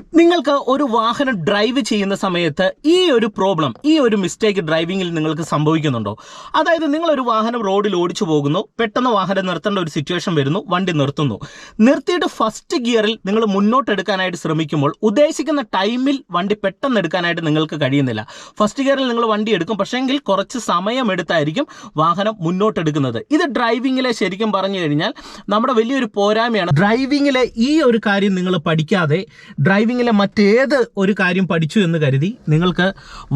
നിങ്ങൾക്ക് ഒരു വാഹനം ഡ്രൈവ് ചെയ്യുന്ന സമയത്ത് ഈ ഒരു പ്രോബ്ലം ഈ ഒരു മിസ്റ്റേക്ക് ഡ്രൈവിങ്ങിൽ നിങ്ങൾക്ക് സംഭവിക്കുന്നുണ്ടോ? അതായത് നിങ്ങളൊരു വാഹനം റോഡിൽ ഓടിച്ചു പോകുന്നു പെട്ടെന്ന് വാഹനം നിർത്തേണ്ട ഒരു സിറ്റുവേഷൻ വരുന്നു വണ്ടി നിർത്തുന്നു. നിർത്തിയിട്ട് ഫസ്റ്റ് ഗിയറിൽ നിങ്ങൾ മുന്നോട്ട് എടുക്കാനായിട്ട് ശ്രമിക്കുമ്പോൾ ഉദ്ദേശിക്കുന്ന ടൈമിൽ വണ്ടി പെട്ടെന്ന് എടുക്കാനായിട്ട് നിങ്ങൾക്ക് കഴിയുന്നില്ല. ഫസ്റ്റ് ഗിയറിൽ നിങ്ങൾ വണ്ടി എടുക്കും പക്ഷേങ്കിൽ കുറച്ച് സമയമെടുത്തായിരിക്കും വാഹനം മുന്നോട്ട് എടുക്കുന്നത് ഇത് ഡ്രൈവിങ്ങിലെ ശരിക്കും പറഞ്ഞു കഴിഞ്ഞാൽ നമ്മുടെ വലിയൊരു പോരായ്മയാണ്. ഡ്രൈവിങ്ങിലെ ഈ ഒരു കാര്യം നിങ്ങൾ പഠിക്കാതെ ഡ്രൈവിങ്ങിലെ മറ്റേത് ഒരു കാര്യം പഠിച്ചു എന്ന് കരുതി നിങ്ങൾക്ക്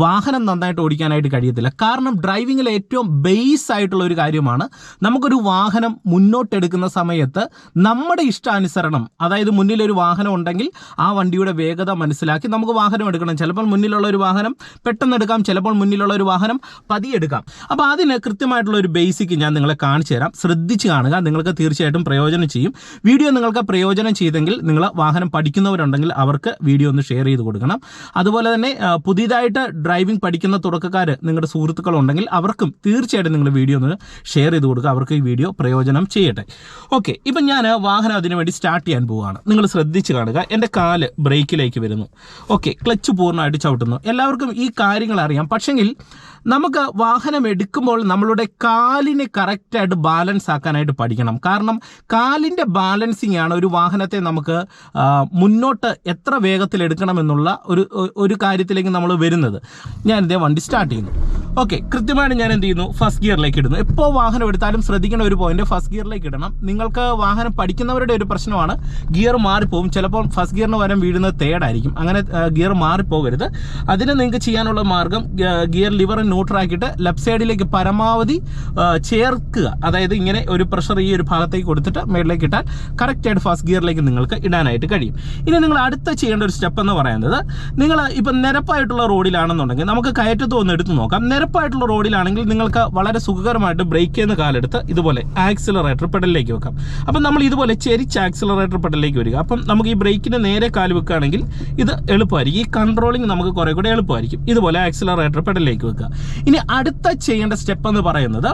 വാഹനം നന്നായിട്ട് ഓടിക്കാനായിട്ട് കഴിയത്തില്ല. കാരണം ഡ്രൈവിങ്ങിലെ ഏറ്റവും ബേസ് ആയിട്ടുള്ള ഒരു കാര്യമാണ് നമുക്കൊരു വാഹനം മുന്നോട്ടെടുക്കുന്ന സമയത്ത് നമ്മുടെ ഇഷ്ടാനുസരണം അതായത് മുന്നിലൊരു വാഹനം ഉണ്ടെങ്കിൽ ആ വണ്ടിയുടെ വേഗത മനസ്സിലാക്കി നമുക്ക് വാഹനം എടുക്കണം. ചിലപ്പോൾ മുന്നിലുള്ള ഒരു വാഹനം പെട്ടെന്ന് എടുക്കാം ചിലപ്പോൾ മുന്നിലുള്ള ഒരു വാഹനം പതിയെടുക്കാം അപ്പോൾ അതിന് കൃത്യമായിട്ടുള്ള ഒരു ബേസിക് ഞാൻ നിങ്ങളെ കാണിച്ചു തരാം. ശ്രദ്ധിച്ച് കാണുക നിങ്ങൾക്ക് തീർച്ചയായിട്ടും പ്രയോജനം ചെയ്യും. വീഡിയോ നിങ്ങൾക്ക് പ്രയോജനം ചെയ്തെങ്കിൽ നിങ്ങൾ വാഹനം പഠിക്കുന്നവരുണ്ടെങ്കിൽ അവർക്ക് വീഡിയോ ഒന്ന് ഷെയർ ചെയ്ത് കൊടുക്കണം. അതുപോലെ തന്നെ പുതിയതായിട്ട് ഡ്രൈവിംഗ് പഠിക്കുന്ന തുടക്കക്കാർ നിങ്ങളുടെ സുഹൃത്തുക്കൾ ഉണ്ടെങ്കിൽ അവർക്കും തീർച്ചയായിട്ടും നിങ്ങൾ വീഡിയോ ഒന്ന് ഷെയർ ചെയ്ത് കൊടുക്കുക. അവർക്ക് ഈ വീഡിയോ പ്രയോജനം ചെയ്യട്ടെ. ഓക്കെ ഇപ്പം ഞാൻ വാഹനം അതിനു വേണ്ടി സ്റ്റാർട്ട് ചെയ്യാൻ പോവുകയാണ് നിങ്ങൾ ശ്രദ്ധിച്ച് കാണുക. എന്റെ കാൽ ബ്രേക്കിലേക്ക് വരുന്നു. ഓക്കെ ക്ലച്ച് പൂർണമായിട്ട് ചവിട്ടുന്നു. എല്ലാവർക്കും ഈ കാര്യങ്ങൾ അറിയാം. പക്ഷെങ്കിൽ നമുക്ക് വാഹനം എടുക്കുമ്പോൾ നമ്മളുടെ കാലിനെ കറക്റ്റായിട്ട് ബാലൻസ് ആക്കാനായിട്ട് പഠിക്കണം. കാരണം കാലിന്റെ ബാലൻസിങ് ആണ് ഒരു വാഹനത്തെ നമുക്ക് മുന്നോട്ട് എത്ര വേഗത്തിൽ എടുക്കണമെന്നുള്ള ഒരു ഒരു കാര്യത്തിലേക്ക് നമ്മൾ വരുന്നത്. ഞാൻ ഇതേ വണ്ടി സ്റ്റാർട്ട് ചെയ്യുന്നു. ഓക്കെ കൃത്യമായിട്ട് ഞാൻ എന്ത് ചെയ്യുന്നു? ഫസ്റ്റ് ഗിയറിലേക്ക് ഇടുന്നു. എപ്പോൾ വാഹനം എടുത്താലും ശ്രദ്ധിക്കേണ്ട ഒരു പോയിന്റ് ഫസ്റ്റ് ഗിയറിലേക്ക് ഇടണം. നിങ്ങൾക്ക് വാഹനം പഠിക്കുന്നവരുടെ ഒരു പ്രശ്നമാണ്. ഗിയർ മാറിപ്പോകും ചിലപ്പോൾ ഫസ്റ്റ് ഗിയറിന് വരം വീഴുന്നത് തേടായിരിക്കും അങ്ങനെ ഗിയർ മാറിപ്പോകരുത്. അതിന് നിങ്ങൾക്ക് ചെയ്യാനുള്ള മാർഗം ഗിയർ ലിവർ ന്യൂട്രാക്കിയിട്ട് ലെഫ്റ്റ് സൈഡിലേക്ക് പരമാവധി ചേർക്കുക. അതായത് ഇങ്ങനെ ഒരു പ്രഷർ ഈ ഒരു ഭാഗത്തേക്ക് കൊടുത്തിട്ട് മേളിലേക്ക് ഇട്ടാൽ കറക്റ്റായിട്ട് ഫസ്റ്റ് ഗിയറിലേക്ക് നിങ്ങൾക്ക് ഇടാനായിട്ട് കഴിയും. ഇനി നിങ്ങൾ അടുത്ത ചെയ്യേണ്ട ഒരു സ്റ്റെപ്പ് എന്ന് പറയുന്നത് നിങ്ങൾ ഇപ്പം നിരപ്പായിട്ടുള്ള റോഡിലാണെന്നുണ്ടെങ്കിൽ നമുക്ക് കയറ്റത്ത് ഒന്ന് എടുത്ത് നോക്കാം. നിരപ്പായിട്ടുള്ള റോഡിലാണെങ്കിൽ നിങ്ങൾക്ക് വളരെ സുഖകരമായിട്ട് ബ്രേക്ക് ചെയ്യുന്ന കാലെടുത്ത് ഇതുപോലെ ആക്സിലറേറ്റർ പെഡലിലേക്ക് വെക്കാം. അപ്പം നമ്മൾ ഇതുപോലെ ചെരിച്ച് ആക്സിലറേറ്റർ പെഡലിലേക്ക് വരിക. അപ്പം നമുക്ക് ഈ ബ്രേക്കിന് നേരെ കാൽ വെക്കുകയാണെങ്കിൽ ഇത് എളുപ്പമായിരിക്കും. ഈ കൺട്രോളിങ് നമുക്ക് കുറേ കൂടെ എളുപ്പമായിരിക്കും. ഇതുപോലെ ആക്സിലറേറ്റർ പെഡലിലേക്ക് വെക്കുക. ഇനി അടുത്ത ചെയ്യേണ്ട സ്റ്റെപ്പ് എന്ന് പറയുന്നത്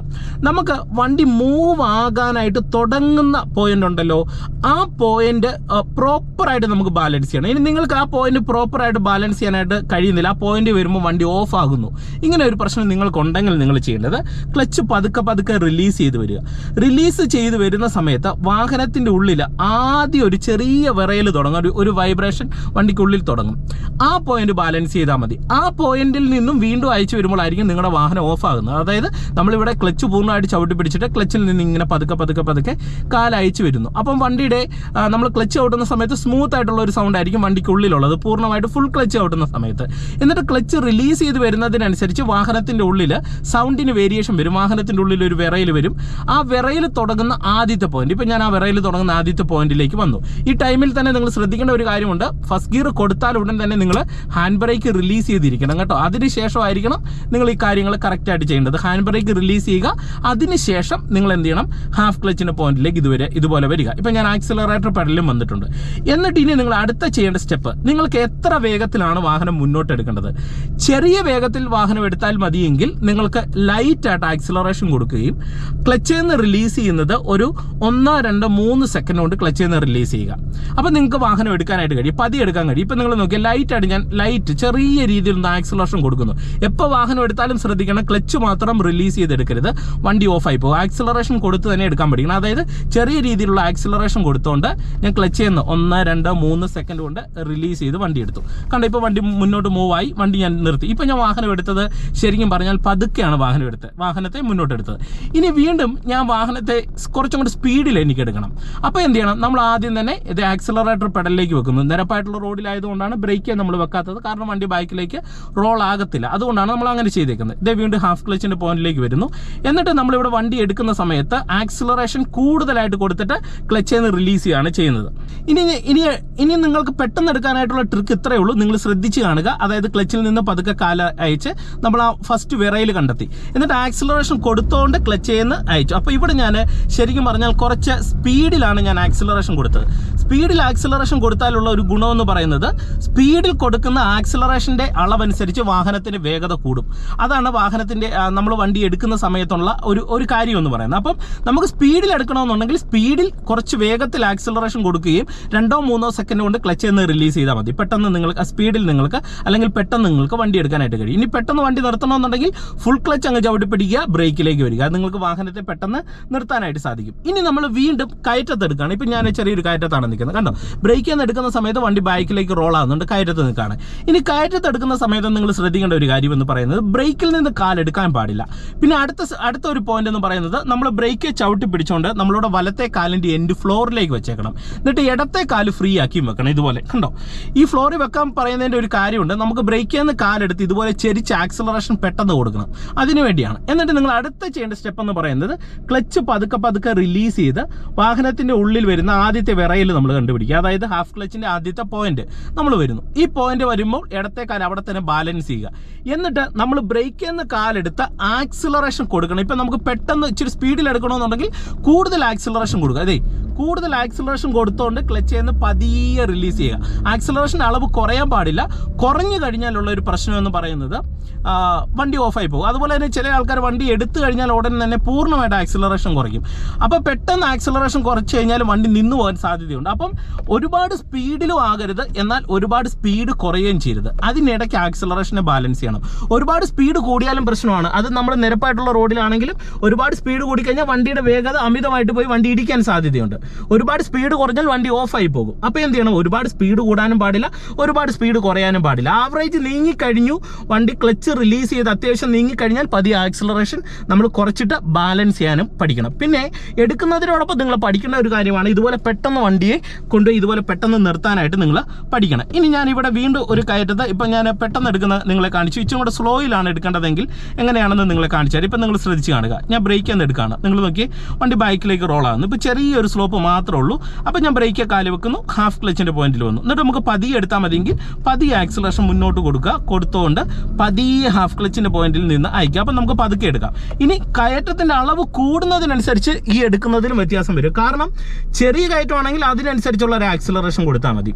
നമുക്ക് വണ്ടി മൂവ് ആകാനായിട്ട് തുടങ്ങുന്ന പോയിന്റ് ഉണ്ടല്ലോ. ആ പോയിന്റ് പ്രോപ്പറായിട്ട് നമുക്ക് ബാലൻസ് ചെയ്യണം. ഇനി നിങ്ങൾക്ക് ആ പോയിന്റ് പ്രോപ്പറായിട്ട് ബാലൻസ് ചെയ്യാനായിട്ട് കഴിയുന്നില്ല. ആ പോയിന്റ് വരുമ്പോൾ വണ്ടി ഓഫ് ആകുന്നു. ഇങ്ങനെ ഒരു പ്രശ്നം നിങ്ങൾക്കുണ്ടെങ്കിൽ നിങ്ങൾ ചെയ്യേണ്ടത് ക്ലച്ച് പതുക്കെ പതുക്കെ റിലീസ് ചെയ്ത് വരിക. റിലീസ് ചെയ്ത് വരുന്ന സമയത്ത് വാഹനത്തിന്റെ ഉള്ളിൽ ആദ്യം ഒരു ചെറിയ വിറയൽ തുടങ്ങും. ഒരു ഒരു വൈബ്രേഷൻ വണ്ടിക്കുള്ളിൽ തുടങ്ങും. ആ പോയിന്റ് ബാലൻസ് ചെയ്താൽ മതി. ആ പോയിന്റിൽ നിന്നും വീണ്ടും അയച്ചു വരുമ്പോഴായിരിക്കും നിങ്ങളുടെ വാഹനം ഓഫ് ആകുന്നത്. അതായത് നമ്മളിവിടെ ക്ലച്ച് പൂർണമായിട്ട് ചവിട്ടി പിടിച്ചിട്ട് ക്ലച്ചിൽ നിന്ന് ഇങ്ങനെ പതുക്കെ പതുക്കെ പതുക്കെ കാലയച്ചു വരുന്നു. അപ്പം വണ്ടിയുടെ നമ്മൾ ക്ലച്ച് ഔട്ടുന്ന സമയത്ത് സ്മൂത്ത് ആയിട്ടുള്ള ഒരു സൗണ്ട് ആയിരിക്കും വണ്ടിക്കുള്ളിലുള്ളത്. പൂർണമായിട്ട് ഫുൾ ക്ലച്ച് ഔട്ടുന്ന സമയത്ത്. എന്നിട്ട് ക്ലച്ച് റിലീസ് ചെയ്ത് വരുന്നതിനനുസരിച്ച് വാഹനത്തിന്റെ ഉള്ളിൽ സൗണ്ടിന് വേരിയേഷൻ വരും. വാഹനത്തിന്റെ ഉള്ളിൽ ഒരു വിറയിൽ വരും. ആ വിറയിൽ തുടങ്ങുന്ന ആദ്യത്തെ പോയിന്റ് ഇപ്പം ഞാൻ ആ വിറയിൽ തുടങ്ങുന്ന ആദ്യത്തെ പോയിന്റിലേക്ക് വന്നു. ഈ ടൈമിൽ തന്നെ നിങ്ങൾ ശ്രദ്ധിക്കേണ്ട ഒരു കാര്യമുണ്ട്. ഫസ്റ്റ് ഗിയർ കൊടുത്താൽ ഉടൻ തന്നെ നിങ്ങൾ ഹാൻഡ് ബ്രേക്ക് റിലീസ് ചെയ്തിരിക്കണം കേട്ടോ. അതിനുശേഷമായിരിക്കണം നിങ്ങൾ ഈ കാര്യങ്ങൾ കറക്റ്റായിട്ട് ചെയ്യേണ്ടത്. ഹാൻഡ് ബ്രേക്ക് റിലീസ് ചെയ്യുക. അതിനുശേഷം നിങ്ങൾ എന്ത് ചെയ്യണം? ഹാഫ് ക്ലച്ചിന്റെ പോയിന്റിലേക്ക് ഇതുവരെ ഇതുപോലെ വരിക. ഇപ്പം ഞാൻ ആക്സിലറേറ്റർ പെഡലും വന്നിട്ടുണ്ട്. എന്നിട്ട് ഇനി നിങ്ങൾ അടുത്ത ചെയ്യേണ്ട സ്റ്റെപ്പ് നിങ്ങൾക്ക് എത്ര വേഗത്തിലാണ് വാഹനം മുന്നോട്ട് എടുക്കേണ്ടത് ചെറിയ വേഗത്തിൽ വാഹനം എടുത്താൽ മതിയെങ്കിൽ നിങ്ങൾക്ക് ലൈറ്റ് ആയിട്ട് ആക്സിലറേഷൻ കൊടുക്കുകയും ക്ലച്ചിൽ നിന്ന് റിലീസ് ചെയ്യുന്നത് ഒരു ഒന്നോ രണ്ടോ മൂന്ന് സെക്കൻഡ് കൊണ്ട് ക്ലച്ചിൽ നിന്ന് റിലീസ് ചെയ്യുക. അപ്പോൾ നിങ്ങൾക്ക് വാഹനം എടുക്കാനായിട്ട് കഴിയും. പതി എടുക്കാൻ കഴിയും. ഇപ്പം നിങ്ങൾ നോക്കിയാൽ ലൈറ്റ് ആയിട്ട് ഞാൻ ലൈറ്റ് ചെറിയ രീതിയിൽ ഒന്ന് ആക്സിലറേഷൻ കൊടുക്കുന്നു. എപ്പോൾ വാഹനം എടുത്താലും ശ്രദ്ധിക്കണം ക്ലച്ച് മാത്രം റിലീസ് ചെയ്തെടുക്കരുത്. വണ്ടി ഓഫായി പോകും. ആക്സിലറേഷൻ കൊടുത്ത് തന്നെ എടുക്കാൻ പഠിക്കണം. അതായത് ചെറിയ രീതിയിലുള്ള ആക്സിലറേഷൻ കൊടുത്തുകൊണ്ട് ഞാൻ ക്ലച്ച് ചെയ്യുന്ന ഒന്ന് രണ്ടോ മൂന്ന് സെക്കൻഡ് കൊണ്ട് റിലീസ് ചെയ്ത് വണ്ടി എടുത്തു. കണ്ടോ ഇപ്പോൾ വണ്ടി മുന്നോട്ട് മൂവായി വണ്ടി ഞാൻ നിർത്തി. ഇപ്പം ഞാൻ വാഹനം എടുത്തത് ശരിക്കും പറഞ്ഞാൽ പതുക്കെയാണ് വാഹനം എടുത്തത് വാഹനത്തെ മുന്നോട്ട് എടുത്തത് ഇനി വീണ്ടും ഞാൻ വാഹനത്തെ കുറച്ചും കൂടി സ്പീഡിൽ എനിക്ക് എടുക്കണം അപ്പോൾ എന്ത് ചെയ്യണം? നമ്മൾ ആദ്യം തന്നെ ഇത് ആക്സിലറേറ്റർ പെഡലിലേക്ക് വെക്കുന്നു. നിരപ്പായിട്ടുള്ള റോഡിലായതുകൊണ്ടാണ് ബ്രേക്ക് നമ്മൾ വെക്കാത്തത്. കാരണം വണ്ടി ബൈക്കിലേക്ക് റോൾ ആകത്തില്ല. അതുകൊണ്ടാണ് നമ്മൾ അങ്ങനെ ചെയ്തേക്കുന്നത്. ഇതേ വീണ്ടും ഹാഫ് ക്ലച്ചിന്റെ പോയിന്റിലേക്ക് വരുന്നു. എന്നിട്ട് നമ്മളിവിടെ വണ്ടി എടുക്കുന്ന സമയത്ത് ആക്സിലറേഷൻ കൂടുതലായിട്ട് കൊടുത്തിട്ട് ക്ലച്ചിൽ നിന്ന് റിലീസ് ചെയ്യുകയാണ് ചെയ്യുന്നത്. ഇനി ഇനി ഇനി നിങ്ങൾക്ക് പെട്ടെന്ന് എടുക്കാനായിട്ടുള്ള ട്രിക്ക് ഇത്രയേ ഉള്ളൂ. നിങ്ങൾ ശ്രദ്ധിച്ച് കാണുക. അതായത് ക്ലച്ചിൽ നിന്ന് പതുക്കെ കാല അയച്ച് നമ്മൾ ആ ഫസ്റ്റ് വിറയിൽ കണ്ടെത്തി. എന്നിട്ട് ആക്സിലറേഷൻ കൊടുത്തുകൊണ്ട് ക്ലച്ച് ചെയ്യുന്ന അയച്ചു. അപ്പോൾ ഇവിടെ ഞാൻ ശരിക്കും പറഞ്ഞാൽ കുറച്ച് സ്പീഡിലാണ് ഞാൻ ആക്സിലറേഷൻ കൊടുത്തത്. സ്പീഡിൽ ആക്സിലറേഷൻ കൊടുത്താലുള്ള ഒരു ഗുണമെന്ന് പറയുന്നത് സ്പീഡിൽ കൊടുക്കുന്ന ആക്സിലറേഷന്റെ അളവനുസരിച്ച് വാഹനത്തിന്റെ വേഗത കൂടും. അതാണ് വാഹനത്തിന്റെ നമ്മൾ വണ്ടി എടുക്കുന്ന സമയത്തുള്ള ഒരു ഒരു കാര്യം എന്ന് പറയുന്നത്. അപ്പം നമുക്ക് സ്പീഡിൽ എടുക്കണമെന്നുണ്ടെങ്കിൽ സ്പീഡിൽ കുറച്ച് വേഗത്തിൽ ആക്സിലറേഷൻ കൊടുക്കുകയും രണ്ടോ മൂന്നോ സെക്കൻഡ് കൊണ്ട് ക്ലച്ച് എന്ന് റിലീസ് ചെയ്താൽ മതി. പെട്ടെന്ന് നിങ്ങൾക്ക് സ്പീഡിൽ നിങ്ങൾക്ക് അല്ലെങ്കിൽ പെട്ടെന്ന് നിങ്ങൾക്ക് വണ്ടി എടുക്കാനായിട്ട് കഴിയും. ഇനി പെട്ടെന്ന് വണ്ടി നിർത്തണമെന്നുണ്ടെങ്കിൽ ഫുൾ ക്ലച്ച് അങ്ങ് ചവിട്ടി പിടിക്കുക ബ്രേക്കിലേക്ക് വരിക. അത് നിങ്ങൾക്ക് വാഹനത്തെ പെട്ടെന്ന് നിർത്താനായിട്ട് സാധിക്കും. ഇനി നമ്മൾ വീണ്ടും കയറ്റത്ത് എടുക്കുകയാണ് ഇപ്പം ഞാൻ ചെറിയൊരു കയറ്റത്താണ് നിൽക്കുന്നത്. കണ്ടോ? ബ്രേക്കിൽ നിന്ന് എടുക്കുന്ന സമയത്ത് വണ്ടി ബാക്കിലേക്ക് റോൾ ആകുന്നുണ്ട് കയറ്റത്ത് നിൽക്കുകയാണ്. ഇനി കയറ്റത്ത് എടുക്കുന്ന സമയത്ത് നിങ്ങൾ ശ്രദ്ധിക്കേണ്ട ഒരു കാര്യം എന്ന് പറയുന്നത് ബ്രേക്കിൽ നിന്ന് കാലെടുക്കാൻ പാടില്ല. പിന്നെ അടുത്ത അടുത്ത ഒരു പോയിന്റ് എന്ന് പറയുന്നത് നമ്മൾ ബ്രേക്ക് ചവിട്ടി പിടിച്ചുകൊണ്ട് നമ്മളുടെ വലത്തെ കാലിന്റെ എൻഡ് ഫ്ലോറിലേക്ക് വെച്ചേക്കണം. എന്നിട്ട് ഇടത്തെ കാൽ ഫ്രീ ആക്കി വെക്കണം ഇതുപോലെ. കണ്ടോ? ഈ ഫ്ലോറിൽ വെക്കാൻ പറയുന്നതിന്റെ ഒരു കാര്യമുണ്ട്. നമുക്ക് ബ്രേക്കിൽ നിന്ന് കാലെടുത്ത് ഇതുപോലെ ചെരിച്ച് ആക്സിലറേഷൻ പെട്ടെന്ന് കൊടുക്കണം. അതിനു വേണ്ടിയാണ്. എന്നിട്ട് നിങ്ങൾ അടുത്ത ചെയ്യേണ്ട സ്റ്റെപ്പ് എന്ന് പറയുന്നത് ക്ലച്ച് പതുക്കെ പതുക്കെ റിലീസ് ചെയ്ത് വാഹനത്തിന്റെ ഉള്ളിൽ വരുന്ന ആദ്യത്തെ വിറയിൽ നമ്മൾ കണ്ടുപിടിക്കുക. അതായത് ഹാഫ് ക്ലച്ചിന്റെ ആദ്യത്തെ പോയിന്റ് നമ്മൾ വരുന്നു. ഈ പോയിന്റ് വരുമ്പോൾ ഇടത്തെ കാൽ അവിടെ തന്നെ ബാലൻസ് ചെയ്യുക. എന്നിട്ട് നമ്മൾ ബ്രേക്കിൽ നിന്ന് കാലെടുത്ത് ആക്സിലറേഷൻ കൊടുക്കണം. ഇപ്പം നമുക്ക് പെട്ടെന്ന് ഇച്ചിരി സ്പീഡിൽ എടുക്കണമെന്നുണ്ടെങ്കിൽ കൂടുതൽ ആക്സിലറേഷൻ കൊടുക്കുക. അതെ കൂടുതൽ ആക്സിലറേഷൻ കൊടുത്തുകൊണ്ട് ക്ലച്ച് ചെയ്യുന്ന പതിയെ റിലീസ് ചെയ്യുക. ആക്സിലറേഷൻ അളവ് കുറയാൻ പാടില്ല. കുറഞ്ഞു കഴിഞ്ഞാലുള്ള ഒരു പ്രശ്നം എന്ന് പറയുന്നത് വണ്ടി ഓഫായി പോകും. അതുപോലെ തന്നെ ചില ആൾക്കാർ വണ്ടി എടുത്തു കഴിഞ്ഞാൽ ഉടൻ തന്നെ പൂർണമായിട്ട് ആക്സിലറേഷൻ കുറയ്ക്കും. അപ്പോൾ പെട്ടെന്ന് ആക്സിലറേഷൻ കുറച്ച് കഴിഞ്ഞാൽ വണ്ടി നിന്നു പോകാൻ സാധ്യതയുണ്ട്. അപ്പം ഒരുപാട് സ്പീഡിലും ആകരുത്. എന്നാൽ ഒരുപാട് സ്പീഡ് കുറയുകയും ചെയ്യരുത്. അതിനിടയ്ക്ക് ആക്സിലറേഷനെ ബാലൻസ് ചെയ്യണം. ഒരുപാട് സ്പീഡ് കൂടിയാലും പ്രശ്നമാണ്. അത് നമ്മൾ നിരപ്പായിട്ടുള്ള റോഡിലാണെങ്കിലും ഒരുപാട് സ്പീഡ് കൂടിക്കഴിഞ്ഞാൽ വണ്ടിയുടെ വേഗത അമിതമായിട്ട് പോയി വണ്ടി ഇടിക്കാൻ സാധ്യതയുണ്ട്. ഒരുപാട് സ്പീഡ് കുറഞ്ഞാൽ വണ്ടി ഓഫായി പോകും. അപ്പോൾ എന്ത് ചെയ്യണം? ഒരുപാട് സ്പീഡ് കൂടാനും പാടില്ല ഒരുപാട് സ്പീഡ് കുറയാനും പാടില്ല. ആവറേജ് നീങ്ങിക്കഴിഞ്ഞു വണ്ടി ക്ലച്ച് റിലീസ് ചെയ്ത് അത്യാവശ്യം നീങ്ങിക്കഴിഞ്ഞാൽ പതിയെ ആക്സിലറേഷൻ നമ്മൾ കുറച്ചിട്ട് ബാലൻസ് ചെയ്യാനും പഠിക്കണം. പിന്നെ എടുക്കുന്നതിനോടൊപ്പം നിങ്ങൾ പഠിക്കേണ്ട ഒരു കാര്യമാണ് ഇതുപോലെ പെട്ടെന്ന് വണ്ടിയെ കൊണ്ടുപോയി ഇതുപോലെ പെട്ടെന്ന് നിർത്താനായിട്ട് നിങ്ങൾ പഠിക്കണം. ഇനി ഞാൻ ഇവിടെ വീണ്ടും ഒരു കയറ്റത്ത് ഇപ്പം ഞാൻ പെട്ടെന്ന് എടുക്കുന്ന നിങ്ങളെ കാണിച്ചു. ഇച്ചും കൂടെ സ്ലോയിലാണ് എടുക്കേണ്ടതെങ്കിൽ എങ്ങനെയാണെന്ന് നിങ്ങളെ കാണിച്ചാൽ ഇപ്പം നിങ്ങൾ ശ്രദ്ധിച്ച് കാണുക. ഞാൻ ബ്രേക്ക് എന്ന് എടുക്കുകയാണ് നിങ്ങൾ നോക്കി വണ്ടി ബൈക്കിലേക്ക് റോൾ ആകുന്നു ഇപ്പോൾ ചെറിയൊരു സ്ലോപ്പ് മാത്രമേ ഉള്ളൂ. അപ്പോൾ ഞാൻ ബ്രേക്ക് കാലി വെക്കുന്നു. ഹാഫ് ക്ലച്ചിന്റെ പോയിന്റിൽ വന്നു. എന്നിട്ട് നമുക്ക് പതിയെ എടുത്താൽ മതിയെങ്കിൽ പതിയെ ആക്സിലറേഷൻ മുന്നോട്ട് കൊടുക്കുക. കൊടുത്തുകൊണ്ട് പതിയെ ഹാഫ് ക്ലച്ചിന്റെ പോയിന്റിൽ നിന്ന് അയക്കുക. അപ്പം നമുക്ക് പതുക്കെ എടുക്കാം. ഇനി കയറ്റത്തിന്റെ അളവ് കൂടുന്നതിനനുസരിച്ച് ഈ എടുക്കുന്നതിലും വ്യത്യാസം വരും. കാരണം ചെറിയ കയറ്റമാണെങ്കിൽ അതിനനുസരിച്ചുള്ള ഒരു ആക്സിലറേഷൻ കൊടുത്താൽ മതി.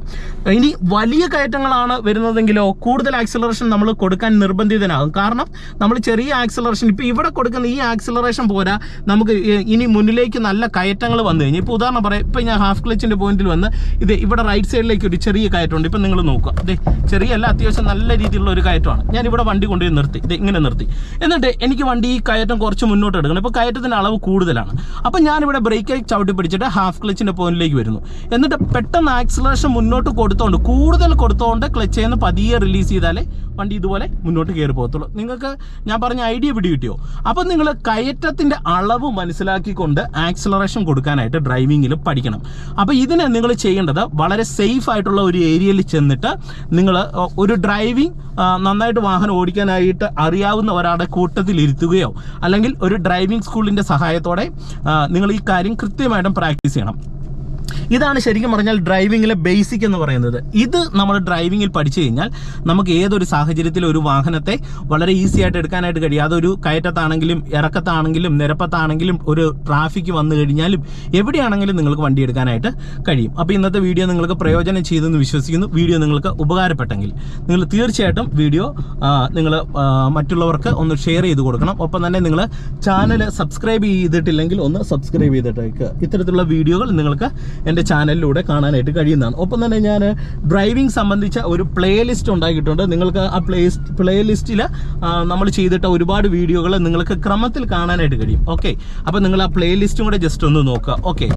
ഇനി വലിയ കയറ്റങ്ങളാണ് വരുന്നതെങ്കിലോ കൂടുതൽ ആക്സിലറേഷൻ നമ്മൾ കൊടുക്കാൻ നിർബന്ധിതനാകും. കാരണം നമ്മൾ ചെറിയ ആക്സിലറേഷൻ ഇപ്പോൾ ഇവിടെ കൊടുക്കുന്ന ഈ ആക്സിലറേഷൻ പോരാ. നമുക്ക് ഇനി മുന്നിലേക്ക് നല്ല കയറ്റങ്ങൾ വന്നു കഴിഞ്ഞാൽ ഇപ്പോൾ ഉദാഹരണം പറയാം ഇപ്പം ഞാൻ ഹാഫ് ക്ലച്ചിന്റെ പോയിന്റിൽ വന്ന് ഇത് ഇവിടെ റൈറ്റ് സൈഡിലേക്ക് ഒരു ചെറിയ കയറ്റമുണ്ട്. ഇപ്പം നിങ്ങൾ നോക്കുക. അതെ ചെറിയല്ല അത്യാവശ്യം നല്ല രീതിയിലുള്ള ഒരു കയറ്റമാണ്. ഞാൻ ഇവിടെ വണ്ടി കൊണ്ടുപോയി നിർത്തി. ഇത് ഇങ്ങനെ നിർത്തി. എന്നിട്ട് എനിക്ക് വണ്ടി ഈ കയറ്റം കുറച്ച് മുന്നോട്ട് എടുക്കണം. ഇപ്പോൾ കയറ്റത്തിന്റെ അളവ് കൂടുതലാണ്. അപ്പം ഞാനിവിടെ ബ്രേക്ക് ചവിട്ടി പിടിച്ചിട്ട് ഹാഫ് ക്ലച്ചിന്റെ പോയിന്റിലേക്ക് വരുന്നു. എന്നിട്ട് പെട്ടെന്ന് ആക്സിലറേഷൻ മുന്നോട്ട് കൊടുത്തോണ്ട് കൂടുതൽ കൊടുത്തോണ്ട് ക്ലച്ച് നിന്ന് പതിയെ റിലീസ് ചെയ്താലേ വണ്ടി ഇതുപോലെ മുന്നോട്ട് കയറി പോകത്തുള്ളൂ. നിങ്ങൾക്ക് ഞാൻ പറഞ്ഞ ഐഡിയ പിടി കിട്ടിയോ അപ്പം നിങ്ങൾ കയറ്റത്തിന്റെ അളവ് മനസ്സിലാക്കിക്കൊണ്ട് ആക്സിലറേഷൻ കൊടുക്കാനായിട്ട് ഡ്രൈവിങ്ങിൽ പഠിക്കണം. അപ്പോൾ ഇതിനെ നിങ്ങൾ ചെയ്യേണ്ടത് വളരെ സേഫ് ആയിട്ടുള്ള ഒരു ഏരിയയിൽ ചെന്നിട്ട് നിങ്ങൾ ഒരു ഡ്രൈവിംഗ് നന്നായിട്ട് വാഹനം ഓടിക്കാനായിട്ട് അറിയാവുന്ന ഒരാളുടെ കൂട്ടത്തിൽ ഇരുത്തുകയോ അല്ലെങ്കിൽ ഒരു ഡ്രൈവിംഗ് സ്കൂളിന്റെ സഹായത്തോടെ നിങ്ങൾ ഈ കാര്യം കൃത്യമായിട്ടും പ്രാക്ടീസ് ചെയ്യണം. ഇതാണ് ശരിക്കും പറഞ്ഞാൽ ഡ്രൈവിങ്ങിലെ ബേസിക് എന്ന് പറയുന്നത്. ഇത് നമ്മൾ ഡ്രൈവിങ്ങിൽ പഠിച്ചു കഴിഞ്ഞാൽ നമുക്ക് ഏതൊരു സാഹചര്യത്തിൽ ഒരു വാഹനത്തെ വളരെ ഈസി ആയിട്ട് എടുക്കാനായിട്ട് കഴിയും. അതൊരു കയറ്റത്താണെങ്കിലും ഇറക്കത്താണെങ്കിലും നിരപ്പത്താണെങ്കിലും ഒരു ട്രാഫിക് വന്നു കഴിഞ്ഞാലും എവിടെയാണെങ്കിലും നിങ്ങൾക്ക് വണ്ടി എടുക്കാനായിട്ട് കഴിയും. അപ്പോൾ ഇന്നത്തെ വീഡിയോ നിങ്ങൾക്ക് പ്രയോജനം ചെയ്തെന്ന് വിശ്വസിക്കുന്നു. വീഡിയോ നിങ്ങൾക്ക് ഉപകാരപ്പെട്ടെങ്കിൽ നിങ്ങൾ തീർച്ചയായിട്ടും വീഡിയോ നിങ്ങൾ മറ്റുള്ളവർക്ക് ഒന്ന് ഷെയർ ചെയ്ത് കൊടുക്കണം. ഒപ്പം തന്നെ നിങ്ങൾ ചാനൽ സബ്സ്ക്രൈബ് ചെയ്തിട്ടില്ലെങ്കിൽ ഒന്ന് സബ്സ്ക്രൈബ് ചെയ്തിട്ടേക്ക്. ഇത്തരത്തിലുള്ള വീഡിയോകൾ നിങ്ങൾക്ക് എന്റെ ചാനലിലൂടെ കാണാനായിട്ട് കഴിയുന്നതാണ്. ഒപ്പം തന്നെ ഞാൻ ഡ്രൈവിംഗ് സംബന്ധിച്ച ഒരു പ്ലേലിസ്റ്റ് ഉണ്ടാക്കിയിട്ടുണ്ട്. നിങ്ങൾക്ക് ആ പ്ലേ പ്ലേ ലിസ്റ്റിൽ നമ്മൾ ചെയ്തിട്ട ഒരുപാട് വീഡിയോകൾ നിങ്ങൾക്ക് ക്രമത്തിൽ കാണാനായിട്ട് കഴിയും. ഓക്കെ അപ്പോൾ നിങ്ങൾ ആ പ്ലേലിസ്റ്റും കൂടെ ജസ്റ്റ് ഒന്ന് നോക്കുക. ഓക്കെ